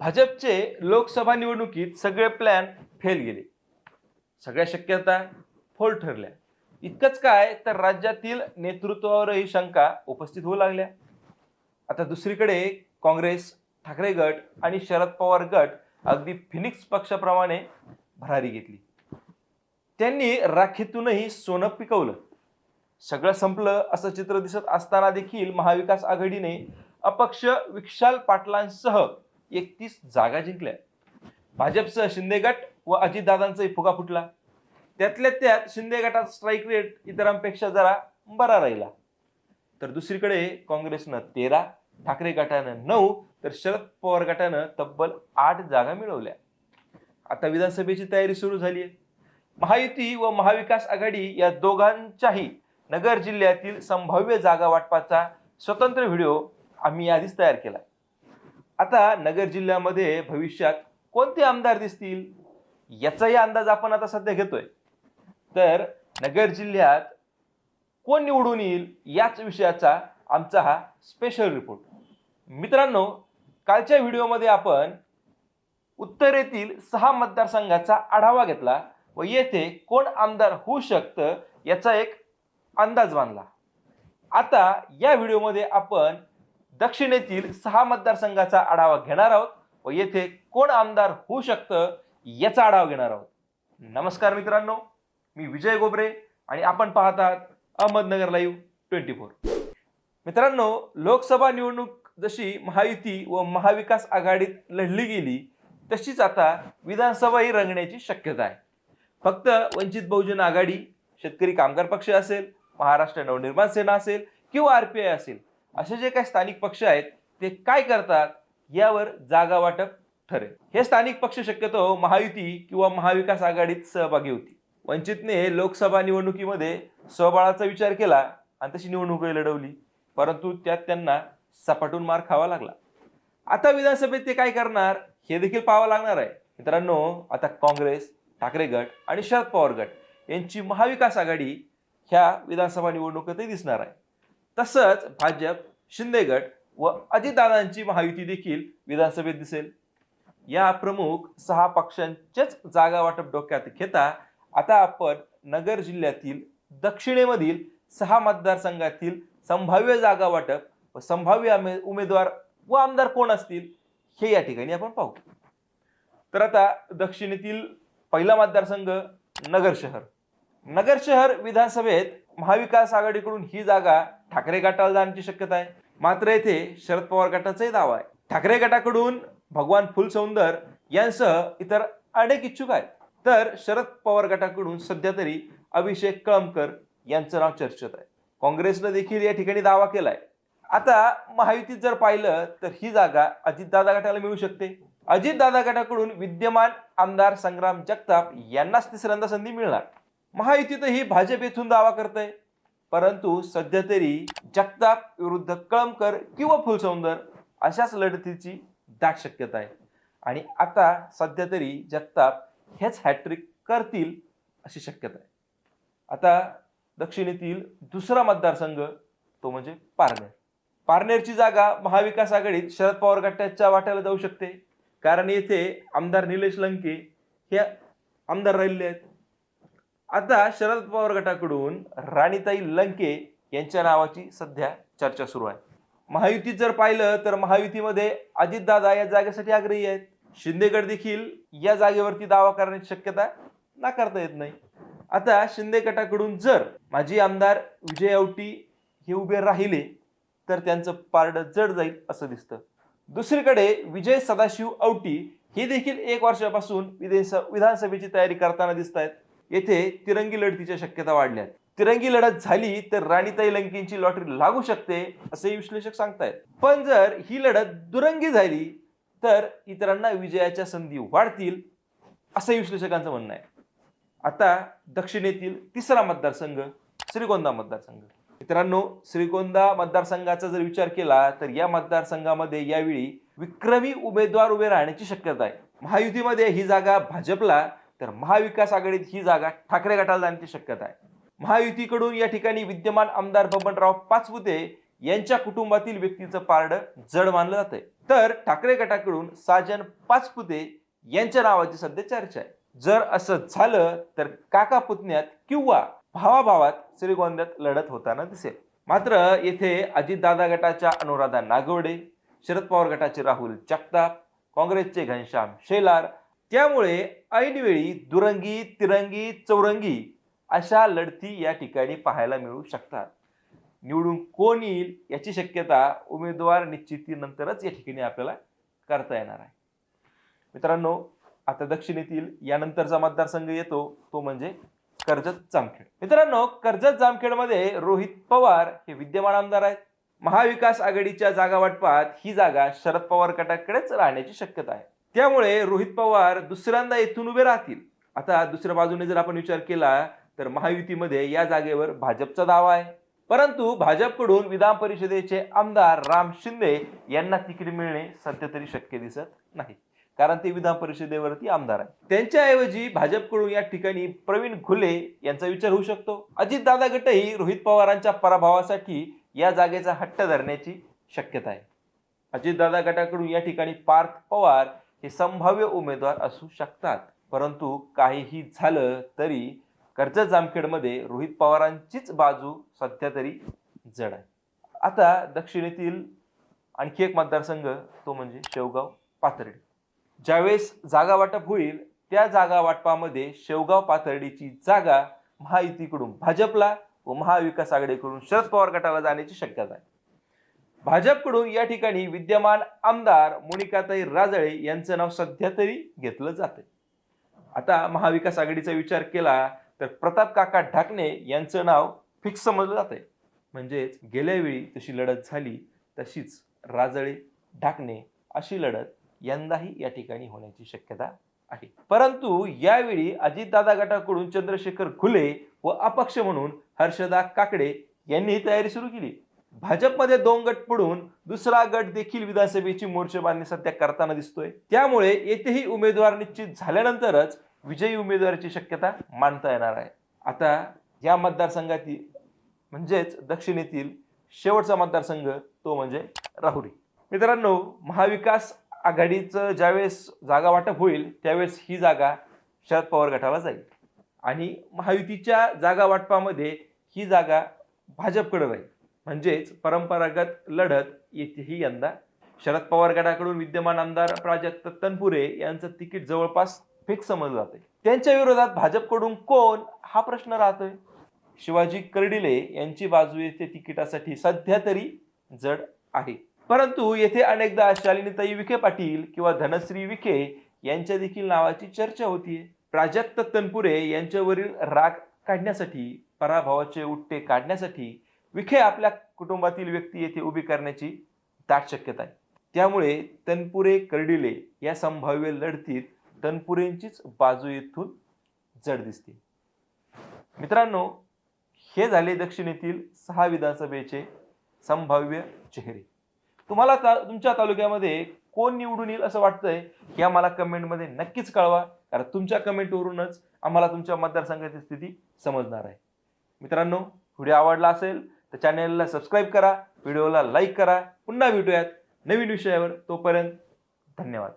भाजपचे लोकसभा निवडणुकीत सगळे प्लॅन फेल गेले. सगळ्या शक्यता फोल ठरल्या. इतकंच काय तर राज्यातील नेतृत्वावरही शंका उपस्थित होऊ लागल्या. आता दुसरीकडे काँग्रेस ठाकरे गट आणि शरद पवार गट अगदी फिनिक्स पक्षाप्रमाणे भरारी घेतली. त्यांनी राखीतूनही सोनं पिकवलं. सगळं संपलं असं चित्र दिसत असताना देखील महाविकास आघाडीने अपक्ष विशाल पाटलांसह एकतीस जागा जिंकल्या. भाजपचं शिंदे गट व अजितदादांचाही फुगा फुटला. त्यातल्या त्यात शिंदे गटाचा स्ट्राईक रेट इतरांपेक्षा जरा बरा राहिला. तर दुसरीकडे काँग्रेसनं तेरा ठाकरे गटानं नऊ तर शरद पवार गटानं तब्बल आठ जागा मिळवल्या. आता विधानसभेची तयारी सुरू झाली आहे महायुती व महाविकास आघाडी या दोघांच्याही नगर जिल्ह्यातील संभाव्य जागा वाटपाचा स्वतंत्र व्हिडिओ आम्ही आधीच तयार केला. आता नगर जिल्ह्यामध्ये भविष्यात कोणते आमदार दिसतील? याचाही अंदाज आपण आता सध्या घेतोय. तर नगर जिल्ह्यात कोण निवडून येईल याच विषयाचा आमचा हा स्पेशल रिपोर्ट मित्रांनो कालच्या व्हिडिओमध्ये आपण उत्तरेतील सहा मतदारसंघाचा आढावा घेतला व येथे कोण आमदार होऊ शकतं याचा एक अंदाज बांधला. आता या व्हिडिओमध्ये आपण दक्षिणेतील सहा मतदारसंघाचा आढावा घेणार आहोत व येथे कोण आमदार होऊ शकतं याचा आढावा घेणार आहोत. नमस्कार मित्रांनो मी विजय गोबरे आणि आपण पाहत आहात अहमदनगर लाईव्ह ट्वेंटी फोर. मित्रांनो लोकसभा निवडणूक जशी महायुती व महाविकास आघाडीत लढली गेली तशीच आता विधानसभाही रंगण्याची शक्यता आहे. फक्त वंचित बहुजन आघाडी शेतकरी कामगार पक्ष असेल महाराष्ट्र नवनिर्माण सेना असेल किंवा आर पी आय असेल असे जे काही स्थानिक पक्ष आहेत ते काय करतात यावर जागा वाटप ठरेल. हे स्थानिक पक्ष शक्यतो महायुती किंवा महाविकास आघाडीत सहभागी होती वंचितने लोकसभा निवडणुकीमध्ये स्वबळाचा विचार केला आणि तशी निवडणूकही लढवली परंतु त्यात त्यांना सपाटून मार खावा लागला. आता विधानसभेत ते काय करणार हे देखील पाहावं लागणार आहे. मित्रांनो आता काँग्रेस ठाकरे गट आणि शरद पवार गट यांची महाविकास आघाडी ह्या विधानसभा निवडणुकीतही दिसणार आहे. तसंच भाजप शिंदे गट व अजितदादांची महायुती देखील विधानसभेत दिसेल. या प्रमुख सहा पक्षांचेच जागा वाटप डोक्यात घेता आता आपण नगर जिल्ह्यातील दक्षिणेमधील सहा मतदारसंघातील संभाव्य जागा वाटप व संभाव्य उमेदवार व आमदार कोण असतील हे या ठिकाणी आपण पाहू. तर आता दक्षिणेतील पहिला मतदारसंघ नगर शहर. नगर शहर विधानसभेत महाविकास आघाडीकडून ही जागा ठाकरे गटाला जाण्याची शक्यता आहे. मात्र येथे शरद पवार गटाचाही दावा आहे. ठाकरे गटाकडून भगवान फुलसौंदर यांसह इतर अनेक इच्छुक आहेत. तर शरद पवार गटाकडून सध्या तरी अभिषेक कळमकर यांचं नाव चर्चेत आहे. काँग्रेसनं देखील या ठिकाणी दावा केलाय. आता महायुतीत जर पाहिलं तर ही जागा अजितदादा गटाला मिळू शकते. अजितदादा गटाकडून विद्यमान आमदार संग्राम जगताप यांनाच तिसऱ्यांदा संधी मिळणार. महायुतीतही भाजप येथून दावा करतंय. परंतु सध्या तरी जगताप विरुद्ध कळमकर किंवा फुलसौंदर अशाच लढतीची दाट शक्यता आहे. आणि आता सध्या तरी जगताप हेच हॅट्रिक करतील अशी शक्यता आहे. आता दक्षिणेतील दुसरा मतदारसंघ तो म्हणजे पारनेर. पारनेरची जागा महाविकास आघाडीत शरद पवार गटाच्या वाट्याला जाऊ शकते. कारण येथे आमदार निलेश लंके हे आमदार राहिले आहेत. आता शरद पवार गटाकडून राणीताई लंके यांच्या नावाची सध्या चर्चा सुरू आहे. महायुतीत जर पाहिलं तर महायुतीमध्ये अजितदादा या जागेसाठी आग्रही आहेत. शिंदेगड देखील या जागेवरती दावा करण्याची शक्यता नाकारता येत नाही. आता शिंदे गटाकडून जर माजी आमदार विजय औटी हे उभे राहिले तर त्यांचं पारडं जड जाईल असं दिसतं. दुसरीकडे विजय सदाशिव औटी हे देखील एक वर्षापासून विधानस- विधानसभेची तयारी करताना दिसत आहेत येथे तिरंगी लढतीच्या शक्यता वाढल्या तिरंगी लढत झाली तर राणीताई लंकेंची लॉटरी लागू शकते असे विश्लेषक सांगतायत. पण जर ही लढत दुरंगी झाली तर इतरांना विजयाच्या संधी वाढतील असं विश्लेषकांचं म्हणणं आहे. आता दक्षिणेतील तिसरा मतदारसंघ श्रीगोंदा मतदारसंघ. मित्रांनो श्रीगोंदा मतदारसंघाचा जर विचार केला तर या मतदारसंघामध्ये यावेळी विक्रमी उमेदवार उभे राहण्याची शक्यता आहे. महायुतीमध्ये ही जागा भाजपला तर महाविकास आघाडीत ही जागा ठाकरे गटाला जाण्याची शक्यता आहे. महायुतीकडून या ठिकाणी विद्यमान आमदार बबनराव पाचपुते यांच्या कुटुंबातील व्यक्तीचं पारड जड मानलं जातंय. तर ठाकरे गटाकडून साजन पाचपुते यांच्या नावाची सध्या चर्चा आहे. जर असं झालं तर काका पुतण्यात किंवा भावाभावात श्रीगोंद्यात लढत होताना दिसेल. मात्र येथे अजितदादा गटाच्या अनुराधा नागवडे शरद पवार गटाचे राहुल जगताप काँग्रेसचे घनश्याम शेलार त्यामुळे ऐनवेळी दुरंगी तिरंगी चौरंगी अशा लढती या ठिकाणी पाहायला मिळू शकतात. निवडून कोण येईल याची शक्यता उमेदवार निश्चितीनंतरच या ठिकाणी आपल्याला करता येणार आहे. मित्रांनो आता दक्षिणेतील यानंतरचा मतदारसंघ येतो तो म्हणजे कर्जत जामखेड. मित्रांनो कर्जत जामखेडमध्ये रोहित पवार हे विद्यमान आमदार आहेत. महाविकास आघाडीच्या जागा वाटपात ही जागा शरद पवार गटाकडेच राहण्याची शक्यता आहे. त्यामुळे रोहित पवार दुसऱ्यांदा येथून उभे राहतील. आता दुसऱ्या बाजूने जर आपण विचार केला तर महायुतीमध्ये या जागेवर भाजपचा दावा आहे. परंतु भाजपकडून विधान परिषदेचे आमदार राम शिंदे यांना तिकीट मिळणे सध्या तरी शक्य दिसत नाही. कारण ते विधान परिषदेवरती आमदार आहे त्यांच्याऐवजी भाजपकडून या ठिकाणी प्रवीण घुले यांचा विचार होऊ शकतो. अजितदादा गटही रोहित पवारांच्या पराभवासाठी या जागेचा हट्ट धरण्याची शक्यता आहे. अजितदादा गटाकडून या ठिकाणी पार्थ पवार हे संभाव्य उमेदवार असू शकतात. परंतु काहीही झालं तरी कर्जत जामखेडमध्ये रोहित पवारांचीच बाजू सध्या तरी जड आहे. आता दक्षिणेतील आणखी एक मतदारसंघ तो म्हणजे शेवगाव पाथर्डी. ज्यावेळेस जागा वाटप होईल त्या जागा वाटपामध्ये शेवगाव पाथर्डीची जागा महायुतीकडून भाजपला व महाविकास आघाडीकडून शरद पवार गटाला जाण्याची शक्यता आहे. भाजपकडून या ठिकाणी विद्यमान आमदार मोनिकाताई राजळे यांचं नाव सध्या तरी घेतलं जाते आता महाविकास आघाडीचा विचार केला तर प्रताप काका ढाकणे यांचं नाव फिक्स समजलं जाते म्हणजेच गेल्या वेळी तशी लढत झाली तशीच राजळे ढाकणे अशी लढत यंदाही या ठिकाणी होण्याची शक्यता आहे. परंतु यावेळी अजितदादा गटाकडून चंद्रशेखर खुले व अपक्ष म्हणून हर्षदा काकडे यांनीही तयारी सुरू केली. भाजपमध्ये दोन गट पडून दुसरा गट देखील विधानसभेची मोर्चेबांधणी सध्या करताना दिसतोय. त्यामुळे येथेही उमेदवार निश्चित झाल्यानंतरच विजयी उमेदवाराची शक्यता मानता येणार आहे. आता या मतदारसंघातील म्हणजेच दक्षिणेतील शेवटचा मतदारसंघ तो म्हणजे राहुरी. मित्रांनो महाविकास आघाडीचं ज्यावेळेस जागा वाटप होईल त्यावेळेस ही जागा शरद पवार गटाला जाईल. आणि महायुतीच्या जागा वाटपामध्ये ही जागा भाजपकडे राहील. म्हणजेच परंपरागत लढत येथेही यंदा. शरद पवार गटाकडून विद्यमान आमदार प्राजक्त तनपुरे यांचं तिकीट जवळपास फिक्स समजलं जाते त्यांच्या विरोधात भाजपकडून कोण हा प्रश्न राहतोय? शिवाजी कर्डिले यांची बाजू येथे तिकिटासाठी सध्या तरी जड आहे. परंतु येथे अनेकदा शालिनीताई विखे पाटील किंवा धनश्री विखे यांच्या देखील नावाची चर्चा होतीये. प्राजक्त तनपुरे यांच्यावरील राग काढण्यासाठी पराभवाचे उट्टे काढण्यासाठी विखे आपल्या कुटुंबातील व्यक्ती येथे उभी करण्याची दाट शक्यता आहे. त्यामुळे तनपुरे कर्डिले या संभाव्य लढतीत तनपुरेंचीच बाजू येथून जड दिसते. मित्रांनो हे झाले दक्षिणेतील सहा विधानसभेचे संभाव्य चेहरे. तुम्हाला ता तुमच्या तालुक्यामध्ये कोण निवडून येईल असं वाटतंय हे आम्हाला कमेंटमध्ये नक्कीच कळवा कारण तुमच्या कमेंटवरूनच आम्हाला तुमच्या मतदारसंघाची स्थिती समजणार आहे. मित्रांनो व्हिडिओ आवडला असेल तर चॅनेलला सबस्क्राईब करा व्हिडिओला लाईक करा. पुन्हा भेटूयात नवीन विषयावर. तोपर्यंत धन्यवाद.